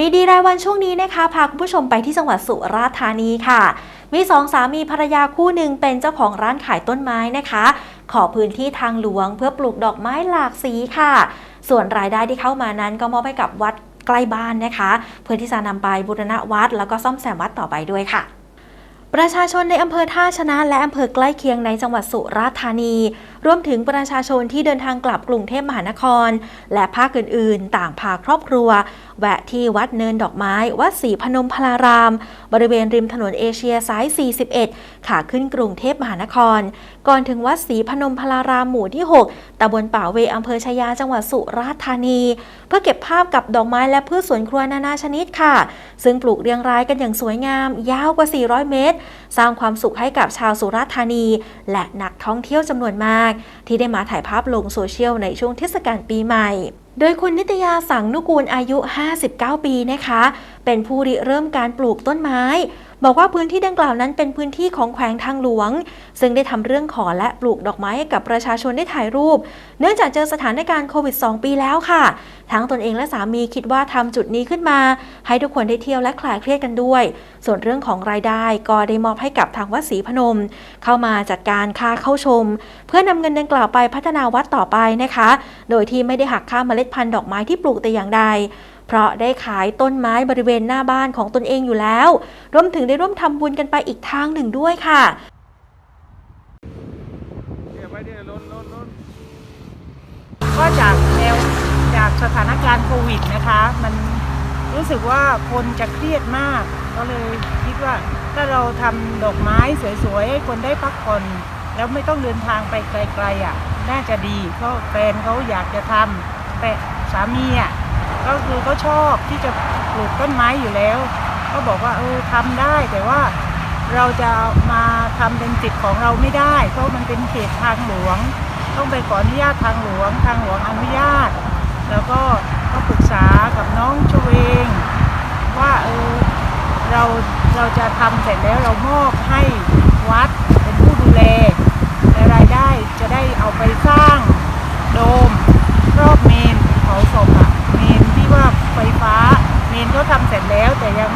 มีดีรายวันช่วงนี้นะคะ พาคุณผู้ชมไปที่จังหวัดสุราษฎร์ธานีค่ะ มีสองสามีภรรยาคู่หนึ่งเป็นเจ้าของร้านขายต้นไม้นะคะ ขอพื้นที่ทางหลวงเพื่อปลูกดอกไม้หลากสีค่ะ ส่วนรายได้ที่เข้ามานั้นก็มอบให้กับวัดใกล้บ้านนะคะ เพื่อที่จะนำไปบูรณะวัด แล้วก็ซ่อมแซมวัดต่อไปด้วยค่ะประชาชนในอำเภอท่าชนะและอำเภอใกล้เคียงในจังหวัดสุราษฎร์ธานีรวมถึงประชาชนที่เดินทางกลับกรุงเทพมหานคร และภาคอื่น ๆ ต่างพาครอบครัว แวะที่วัดเนินดอกไม้ วัดศรีพนมพลาราม บริเวณริมถนนเอเชียสาย 41 ขาขึ้นกรุงเทพมหานคร ก่อนถึงวัดศรีพนมพลารามหมู่ที่ 6ตำบลป่าเวอำเภอชายาจังหวัดสุราษฎร์ธานี เพื่อเก็บภาพกับดอกไม้และพืชสวนครัวนานาชนิดค่ะ ซึ่งปลูกเรียงรายกันอย่างสวยงาม ยาวกว่า 400 เมตร สร้างความสุขให้กับชาวสุราษฎร์ธานี และนักท่องเที่ยวจำนวนมากที่ได้มาถ่ายภาพลงโซเชียลในช่วงเทศกาลปีใหม่โดยคุณนิตยาสังนุกูลอายุ 59 ปีนะคะ เป็นผู้ริเริ่มการปลูกต้นไม้ บอกว่าพื้นที่ดังกล่าวนั้นเป็นพื้นที่ของแขวงทางหลวง ซึ่งได้ทำเรื่องขอและปลูกดอกไม้ให้กับประชาชนได้ถ่ายรูป เนื่องจากเจอสถานการณ์โควิด 2 ปีแล้วค่ะ ทั้งตนเองและสามีคิดว่าทำจุดนี้ขึ้นมา ให้ทุกคนได้เที่ยวและคลายเครียดกันด้วย ส่วนเรื่องของรายได้ก็ได้มอบให้กับทางวัดศรีพนม เข้ามาจัดการค่าเข้าชม เพื่อนำเงินดังกล่าวไปพัฒนาวัดต่อไปนะคะ โดยที่ไม่ได้หักค่าเมล็ดพันธุ์ดอกไม้ที่ปลูกแต่อย่างใด เพราะได้ขายต้นไม้บริเวณหน้าบ้านของตนเองอยู่แล้วรวมถึงได้ร่วมทำบุญกันไปอีกทางหนึ่งด้วยค่ะก็จากแนวจากสถานการณ์โควิดนะคะ มันรู้สึกว่าคนจะเครียดมาก ก็เลยคิดว่าถ้าเราทำดอกไม้สวยๆให้คนได้พักผ่อนแล้วไม่ต้องเดินทางไปไกลๆอะ น่าจะดีเพราะแฟนเขาอยากจะทำแต่สามีอะ ก็คือเขาชอบที่จะปลูกต้นไม้อยู่แล้วก็บอกว่าเออทำได้แต่ว่าเราจะมาทำเป็นสิทธิ์ของเราไม่ได้ เพราะมันเป็นเขตทางหลวง ต้องไปขออนุญาตทางหลวง ทางหลวงอนุญาต แล้วก็ก็ปรึกษากับน้องชเวง ว่าเออเราเราจะทำเสร็จแล้วเรามอบให้วัดเป็นผู้ดูแลและรายได้จะได้เอาไปสร้างโดมรอบเมนเผาศพอะเมนที่ว่าไฟฟ้าเมนเขาทำเสร็จ แต่ยัง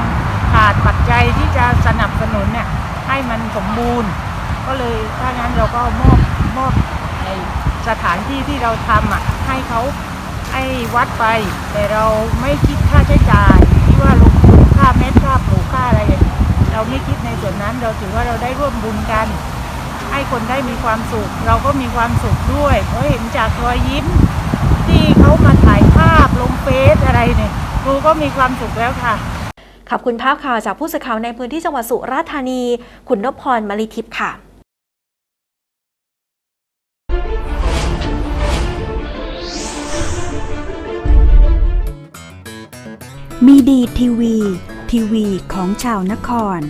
ขาดปัจจัยที่จะสนับสนุนเนี่ยให้มันสมบูรณ์ ก็เลยถ้างั้นเราก็มอบมอบในสถานที่ที่เราทำอะให้เขาให้วัดไป แต่เราไม่คิดค่าใช้จ่ายที่ว่าลงทุนค่าเม็ดค่าปลูกค่าอะไร เราไม่คิดในส่วนนั้นเราถือว่าเราได้ร่วมบุญกัน ให้คนได้มีความสุข เราก็มีความสุขด้วย เพราะเห็นจากรอยยิ้ม ที่เขามาถ่ายภาพลงเฟซอะไรเนี่ยครูก็มีความสุขแล้วค่ะ ขอบคุณภาพข่าวจากผู้สื่อข่าวในพื้นที่จังหวัดสุราษฎร์ธานี คุณนพพรมลิทิพย์ค่ะมีดีทีวี ทีวีของชาวนคร